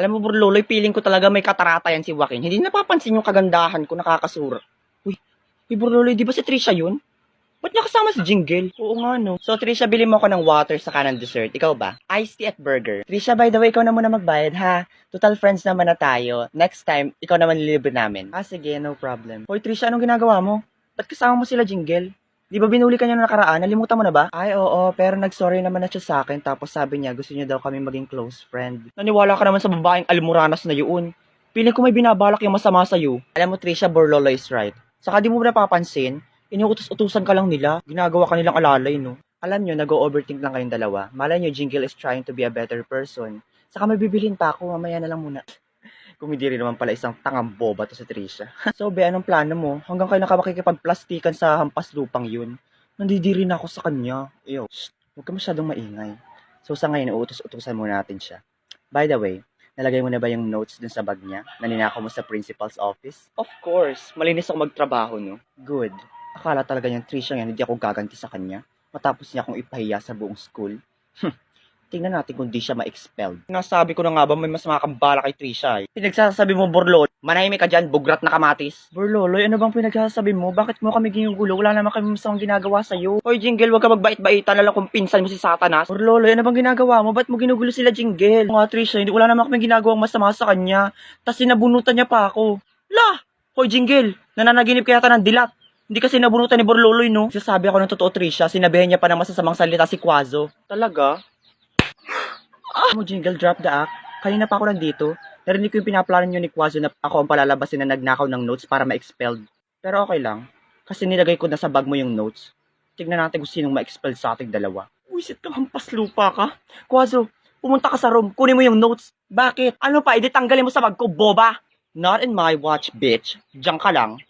Alam mo, bro, Loloy, feeling ko talaga may katarata yan si Joaquin. Hindi napapansin yung kagandahan ko, nakakasura. Uy, uy, bro, Loloy, di ba si Trisha yun? Ba't niya kasama si Jingle? Oo nga, no. So, Trisha, bili mo ako ng water sa kanan dessert. Ikaw ba? Iced tea at burger. Trisha, by the way, ikaw na muna magbayad, ha? Total friends naman na tayo. Next time, ikaw naman lilibre namin. Ah, sige, no problem. Hoy, Trisha, anong ginagawa mo? Ba't kasama mo sila Jingle? Di ba binuli ka niya noong nakaraan? Nalimutan mo na ba? Ay, oo, pero nag-sorry naman na siya sa akin. Tapos sabi niya, gusto niya daw kami maging close friend. Naniwala ka naman sa babaeng almuranas na yun. Piling ko may binabalak yung masama sa'yo. Alam mo, Trisha, Borlolo is right. Saka di mo napapansin? Inuutos-utusan ka lang nila. Ginagawa ka nilang alalay, no? Alam nyo, nag-overthink lang kayong dalawa. Malay nyo, Jingle is trying to be a better person. Saka may bibilhin pa ako, mamaya na lang muna. Kung hindi rin naman pala isang tangang boba to si Trisha. so, be, anong plano mo? Hanggang kayo nakapakikipagplastikan sa hampas lupang yun. Nandidiri na ako sa kanya. Ew, shh, huwag ka masyadong maingay. So, sa ngayon, uutos-utusan muna natin siya. By the way, nalagay mo na ba yung notes dun sa bag niya na ninakaw mo sa principal's office? Of course. Malinis ako magtrabaho, no? Good. Akala talaga niyang Trisha yan, hindi ako gaganti sa kanya. Matapos niya akong ipahiya sa buong school. Tingnan natin kung di siya ma-expelled. Nasabi ko na nga ba may mas makakambala kay Trisha eh. Pinagsasabi mo, Borlolo. Manahimik ka dyan, bugrat na kamatis. Borloloy, ano bang pinagsasabi mo? Bakit mo kami ginugulo? Wala naman kami masamang ginagawa sa'yo. Hoy, Jingle, wag ka magbait-baitan na lang kung pinsan mo si Satanas. Borloloy, ano bang ginagawa mo? Ba't mo ginugulo sila, Jingle? Mga Trisha, hindi wala naman kami ginagawang masama sa kanya. Tapos sinabunutan niya pa ako. La! Hoy, Jingle, nananaginip kaya ta ng dilat. Hindi kasi nabunutan ni Borloloy, no? Sasabi ako ng totoo, Trisha. Sinabihan niya pa ng masasamang salita si Quazo. Talaga? Mo, Jingle, drop the act. Kanina pa ako nandito. Narinig ko yung pinaplano niyo ni Quazo na ako ang palalabasin na nagnakaw ng notes para ma-expelled. Pero okay lang. Kasi nilagay ko na sa bag mo yung notes. Tignan natin kung sinong ma-expel sa ating dalawa. Wisit kang hampas lupa ka. Quazo, pumunta ka sa room. Kunin mo yung notes. Bakit? Ano pa? Edi mo sa bag ko, boba. Not in my watch, bitch. Diyan ka lang.